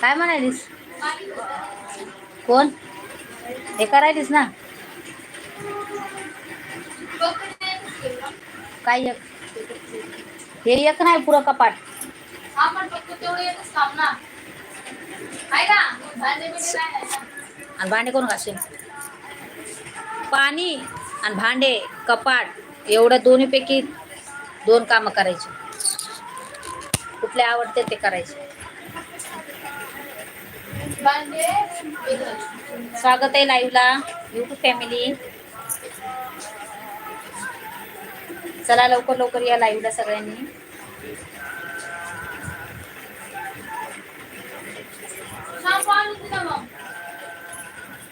काय म्हणालीस कोण? हे करायलीस ना? काय एक? हे एक नाही पुरं कपाट. आणि भांडे कोण घासेल? पाणी आणि भांडे कपाट एवढं दोन्हीपैकी दोन कामं करायची. कुठले आवडते ते करायचे. स्वागत आहे लाईव्हला युट्यूब फॅमिली चला लवकर लवकर या लाईव्हला सगळ्यांनी.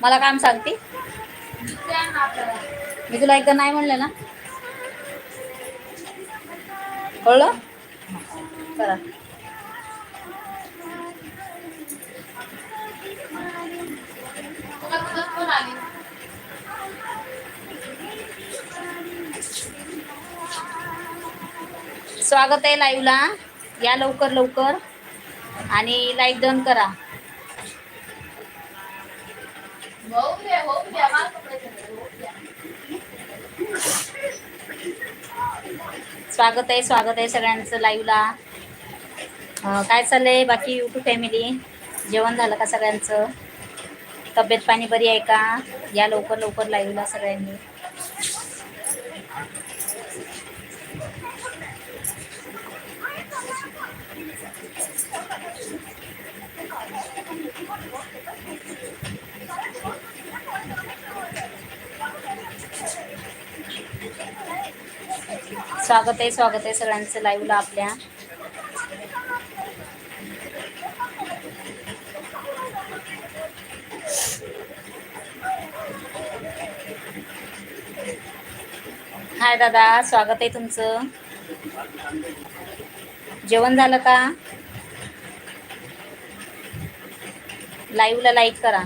मला काम सांगते. मी तुला एकदा नाही म्हणलं ना. कळलं? करा स्वागत आहे लाईव्हला. या लवकर लवकर. आणि लाईक डन करा. स्वागत आहे स्वागत आहे सगळ्यांचं लाईव्हला. काय चाललंय बाकी युट्यूब फॅमिली जेवण झालं का सगळ्यांचं? तब्येत पाणी बरी आहे का? या लवकर लवकर लाईव्हला सगळ्यांनी. स्वागत आहे स्वागत आहे सगळ्यांचं लाईव्हला आपल्या. हाय दादा स्वागत आहे तुमचं. जेवण झालं का? लाईव्हला लाईक करा.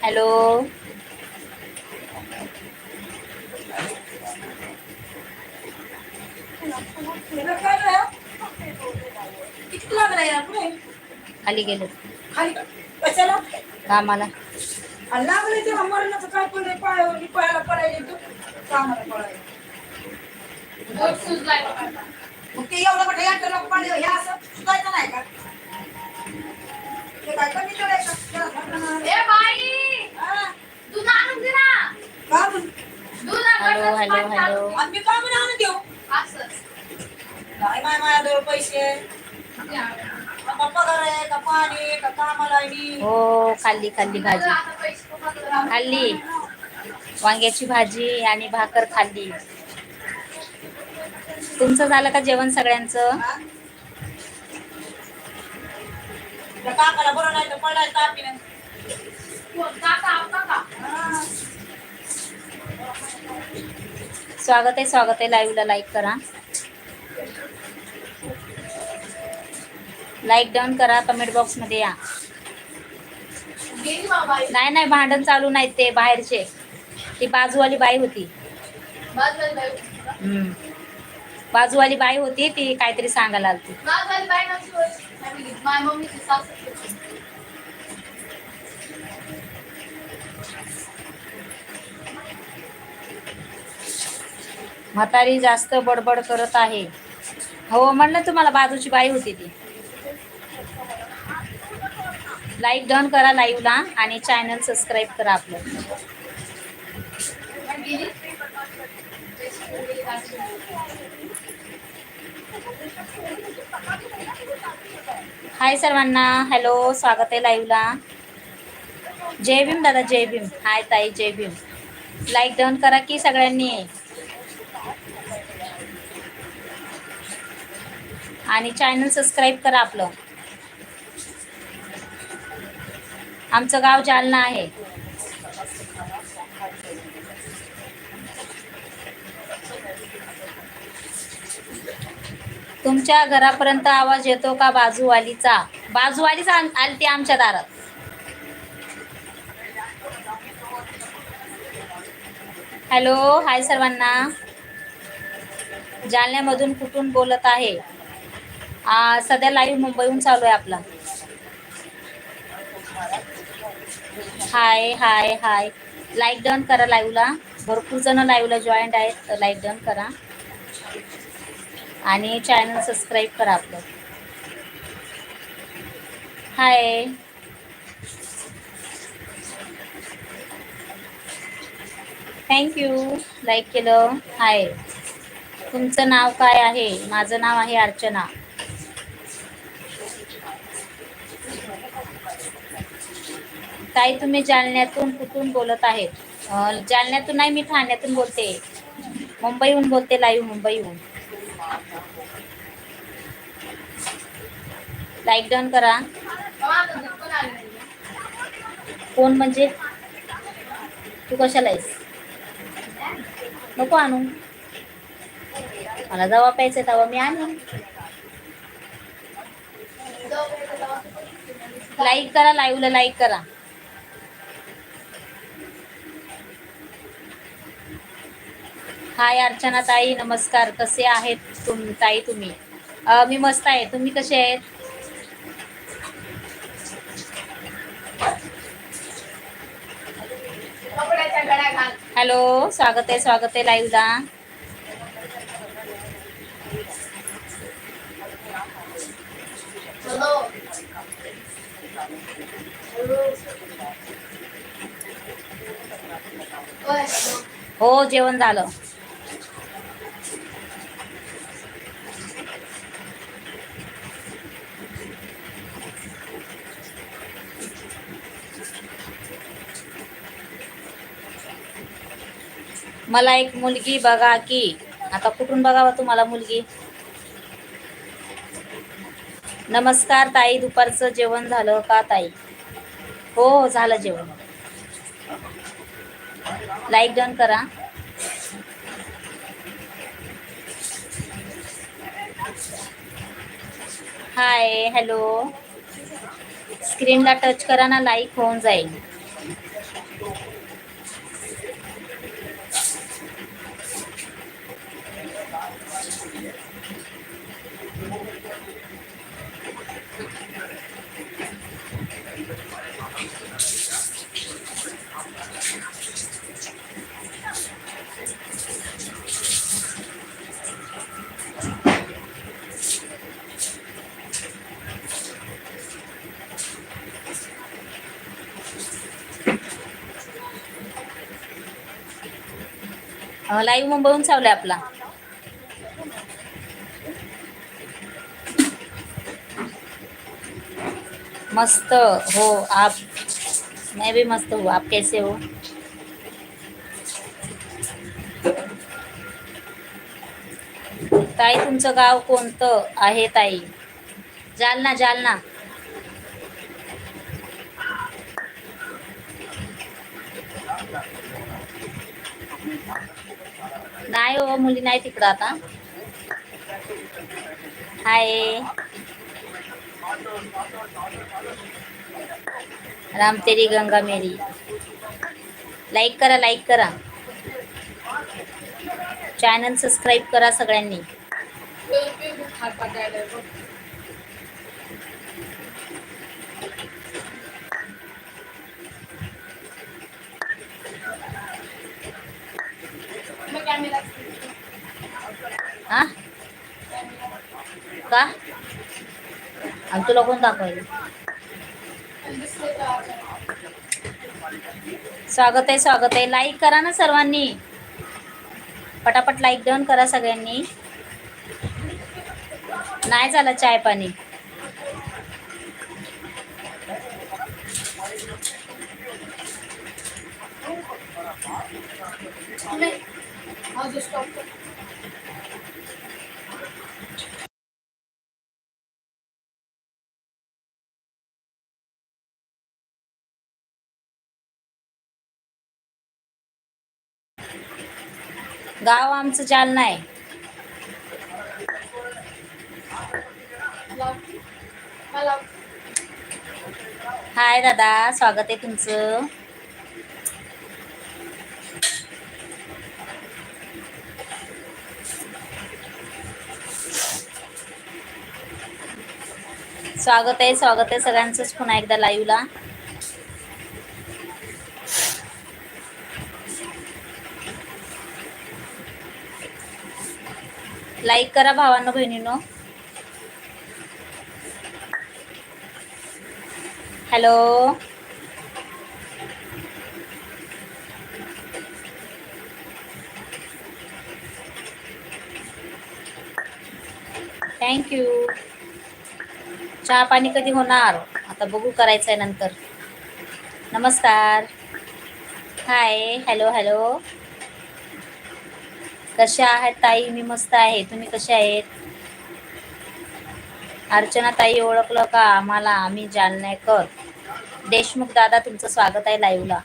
हॅलो. खाली गेलो. खाली कशाला? कामाला. आणि लागले तेव्हा मरणाचं काय पण पायावर पायाला पडायला तू कामाला पडायला सुजलाय. मग ते एवढं मोठं यांचं लोक पाणी हे असं सुधायचं नाही का? ते काय कमी करायचं? जरा घटना. ए बाई! Hello, hello, hello. आणि मी काय म्हणून देऊ काय माझ्याजवळ पैसे का पगार आहे का पाणी का कामाला आहे हो खाल्ली खाल्ली भाजी खाल्ली वांग्याची भाजी आणि भाकर खाल्ली तुमचं झालं का जेवण सगळ्यांचं हा? त्या काकाला बरं नाही तर पडायचं स्वागत आहे स्वागत आहे. लाईव्हला लाईक करा. लाईक डाऊन करा कमेंट बॉक्समध्ये या. नाही नाही भांडण चालू नाहीत ते बाहेरचे. ती बाजूवाली बाई होती. बाजूवाली बाई. बाजूवाली बाई होती ती काहीतरी सांगायला आलती बाजूवाली बाई नव्हती होय. फॅमिलीत. माझ्या मम्मीची सासू होती. म्हातारी जास्त बडबड करत आहे. हो म्हणलं तुम्हाला बाजूची बाई होती ती. लाईक डन करा लाईव्हला आणि चॅनल सबस्क्राईब करा आपलं. हाय सर्वांना हॅलो स्वागत आहे लाईव्हला जय भीम दादा जय भीम. हाय ताई जय भीम. लाईक डन करा की सगळ्यांनी. आणि चॅनल सबस्क्राईब करा आपलं. आमचं गाव जालना आहे. तुमच्या घरापर्यंत आवाज येतो का बाजूवालीचा? बाजूवालीच आलती आमच्या दारात. हॅलो हाय सर्वांना. जालन्यामधून कुठून बोलत आहे? सध्या लाईव्ह मुंबईहून चालू आहे आपला. हाय हाय हाय लाईक डन करा लाईव्हला भरपूर जण लाईव्हला जॉईंट आहेत. लाईक डन करा. आणि चॅनल सबस्क्राईब करा आपलं. हाय थँक्यू लाईक केलं. हाय तुमचं नाव काय आहे? माझं नाव आहे अर्चना. ताई तुम्ही जालन्यातून कुठून बोलत आहेत? जालन्यातून नाही मी ठाण्यातून बोलते. मुंबईहून बोलते लाईव्ह मुंबईहून. लाईक डाऊन करा. कोण म्हणजे? तू कशाला आहेस? नको आणू. मला दवा प्यायचा तेव्हा मी आणू. लाईक करा लाईव्हला लाईक करा. हाय अर्चना ताई नमस्कार. कसे आहेत तुम ताई तुम्ही? मी मस्त आहे. तुम्ही कसे आहेत? हॅलो स्वागत आहे स्वागत आहे लाईव्हला हो जेवण झालं. मला एक मुलगी बघा की. आता कुठून बघावं तुम्हाला मुलगी? नमस्कार ताई दुपारचं जेवण झालं का ताई? हो झालं जेवण. लाईक डन करा. हाय हॅलो स्क्रीनला टच करा ना लाईक होऊन जाईल. लाईव्ह मुंबईहून चावलाय आपला. मस्त हो आप मैं भी मस्त हूँ आप कैसे हो? ताई तुमचं गाव कोणतं आहे ताई? जालना जालना. नाही हो मुली नाही तिकडं आता. हाय. राम तेरी गंगा मेरी. लाईक करा लाईक करा. चॅनल सबस्क्राईब करा सगळ्यांनी हात पाठायला बघ. मग कॅमेरा हा? का? आणि तुला कोण दाखवायला? स्वागत आहे स्वागत आहे. लाईक करा ना सर्वांनी. पटापट लाईक देऊन करा सगळ्यांनी. नाही झालं चाय पाणी. स्टॉप गाव आमचं जालना आहे. हाय दादा स्वागत आहे तुमचं. स्वागत आहे स्वागत आहे सगळ्यांचंच पुन्हा एकदा लाईव्हला लाईक करा भावांनो बहिणीनो. हॅलो थँक्यू चहा पाणी कधी होणार? आता बघू करायचं आहे नंतर. नमस्कार. हाय हॅलो हॅलो कशा आहेत ताई? मी मस्त आहे. तुम्ही कशा आहेत? अर्चना ताई ओळखलं का आम्हाला? आम्ही जालनेकर देशमुख दादा तुमचं स्वागत आहे लाईव्हला.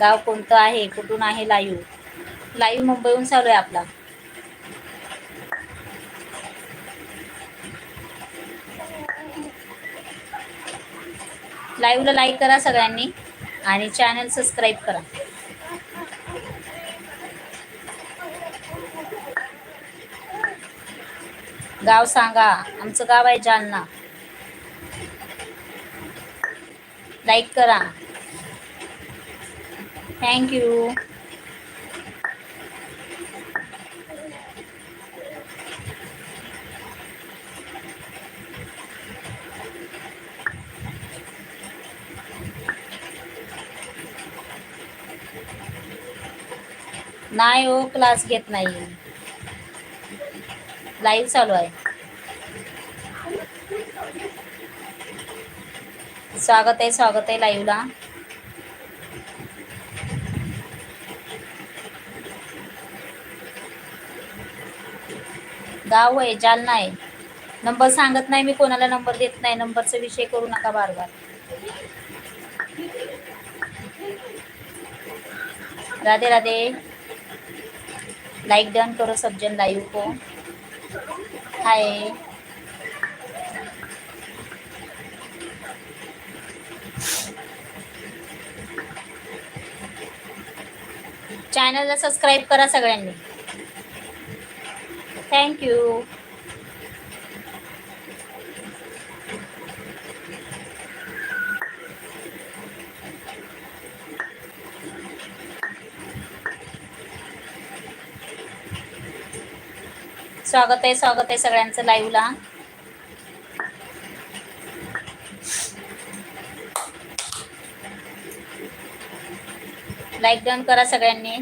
गाव कोणतं आहे? कुठून आहे लाईव्ह? लाईव्ह मुंबईहून चालू आहे आपला. लाईव्हला लाईक करा सगळ्यांनी आणि चॅनल सबस्क्राईब करा. गाव सांगा आमचं गाव आहे जालना. लाईक करा. थँक्यू नाही हो क्लास घेत नाही. लाईव्ह चालू आहे. स्वागत आहे स्वागत आहे लाईव्हला गाव आहे जालना आहे. नंबर सांगत नाही मी कोणाला नंबर देत नाही. नंबरचा विषय करू नका बार बार राधे राधे. लाइक डन करो सब जन लाइव को हाय चॅनलला सबस्क्राईब करा सगळ्यांनी. थँक्यू स्वागत आहे स्वागत आहे सगळ्यांचं लाईव्हला लाईक डन करा सगळ्यांनी.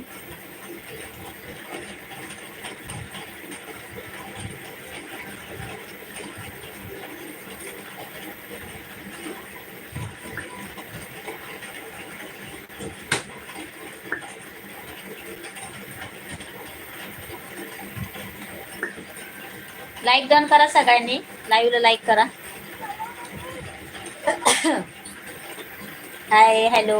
लाईक डन करा सगळ्यांनी. लाईव्हला लाईक करा. हाय हॅलो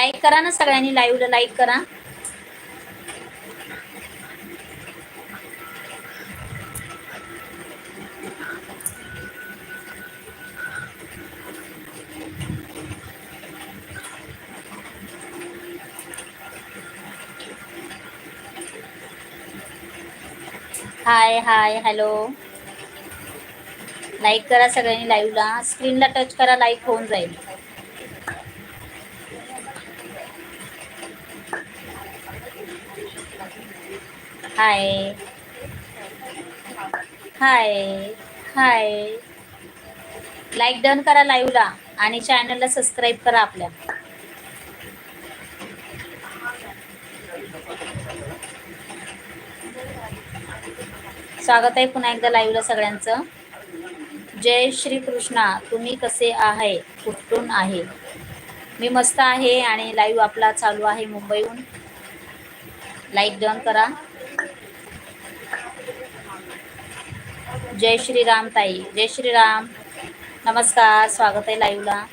लाईक करा ना सगळ्यांनी लाईव्हला लाईक करा. हाय हाय हॅलो लाईक करा सगळ्यांनी लाईव्हला स्क्रीनला टच करा लाईक होऊन जाईल. हाय हाय हाय लाईक डन करा लाईव्हला आणि चॅनलला सबस्क्राईब करा आपल्या. स्वागत आहे पुन्हा एकदा लाईव्हला सगळ्यांचं. जय श्री कृष्णा. तुम्ही कसे आहे? कुठून आहे? मी मस्त आहे आणि लाईव्ह आपला चालू आहे मुंबईहून. लाईक डन करा. जय श्रीराम ताई. जय श्रीराम. नमस्कार. स्वागत आहे लाईव्हला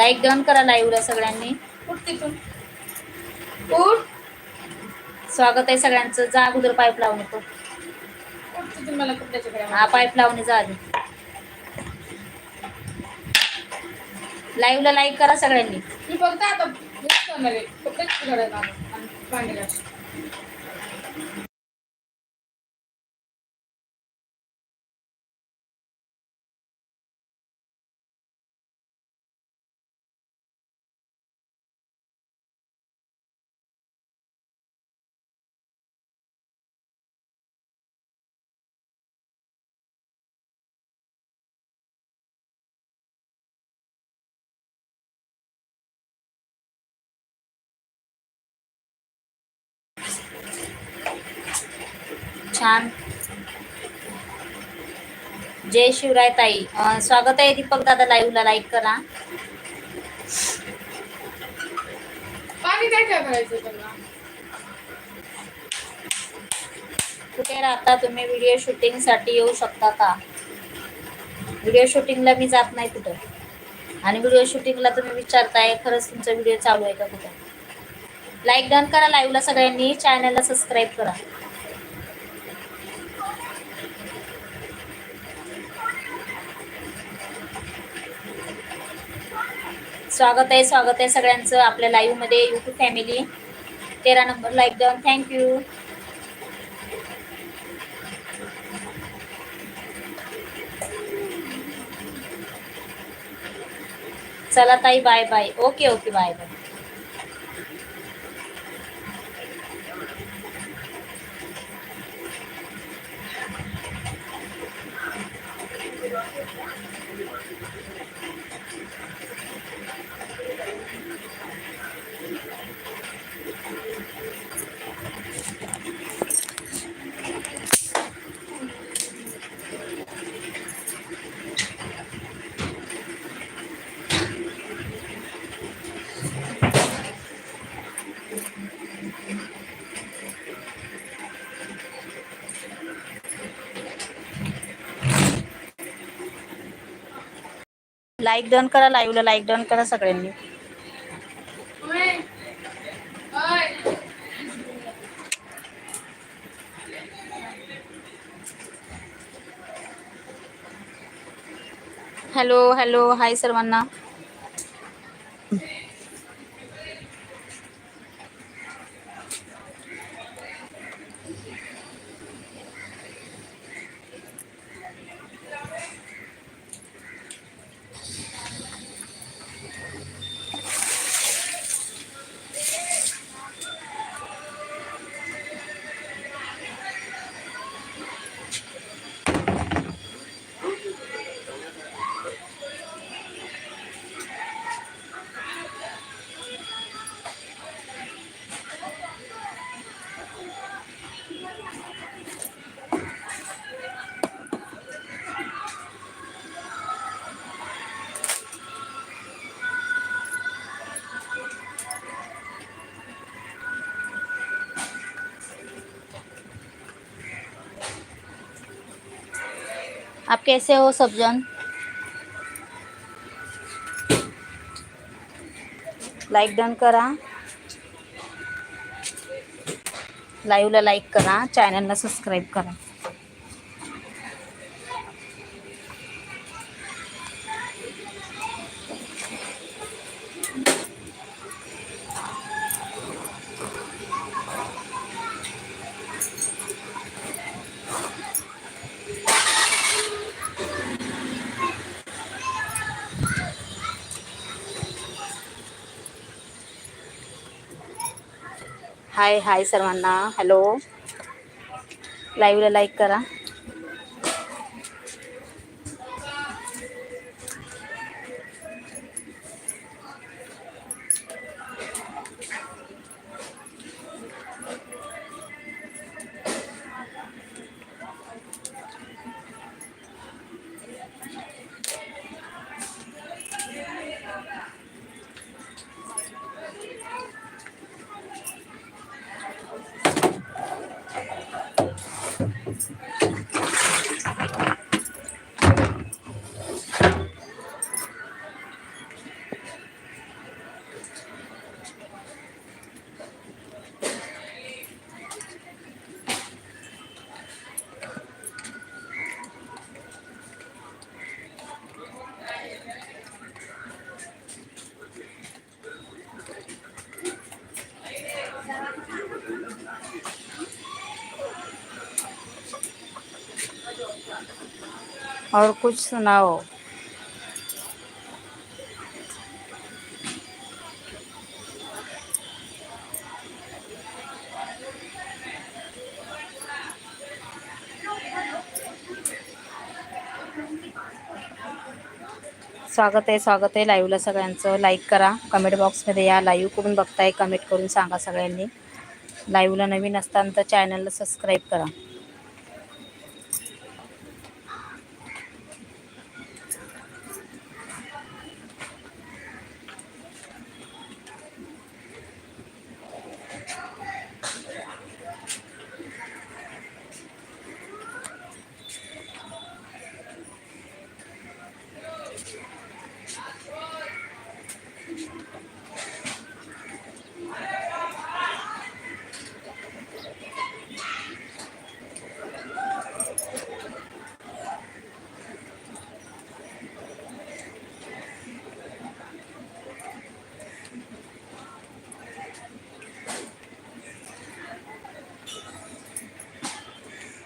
लाईक डन करा लाईव्हला सगळ्यांनी. उठ तिथून. उठ. स्वागत आहे सगळ्यांचं. जा अगोदर पाईप लावून येतो. उठ तिथून मला हा पाईप लावणे जा आधी. लाईव्हला लाईक करा सगळ्यांनी. मी फक्त आता करणार आहे. छान. जय शिवराय ताई. स्वागत आहे दीपक दादा लाईव्हला लाईक करा. पाणी काय काय करायचं त्यांना कुठे राहता तुम्ही? व्हिडिओ शूटिंगसाठी येऊ शकता का? व्हिडिओ शूटिंगला मी जात नाही कुठं. आणि व्हिडिओ शूटिंगला तुम्ही विचारताय खरंच तुमचा व्हिडिओ चालू आहे का कुठं? लाईक डन करा लाईव्हला सगळ्यांनी. चॅनलला सबस्क्राईब करा. स्वागत आहे स्वागत आहे सगळ्यांचं आपल्या लाईव्हमध्ये यूट्यूब फॅमिली तेरा number like done thank you चला ताई bye bye okay okay bye bye like done करा लाईव्हला लाईक डन करा सगळ्यांनी. हॅलो हॅलो हाय सर्वांना. आप कैसे हो सब जन? लाइक डन करा। लाईव्हला लाइक करा चॅनलला सब्सक्राइब करा। हाय हाय सर्वांना. हॅलो लाईव्हला लाईक करा. और कुछ सुनाओ। स्वागत आहे स्वागत आहे लाईव्हला सगळ्यांचं. लाईक करा कमेंट बॉक्समध्ये या. लाईव्ह करून बघताय कमेंट करून सांगा सगळ्यांनी. लाईव्हला नवीन असताना तर चॅनलला सबस्क्राईब करा.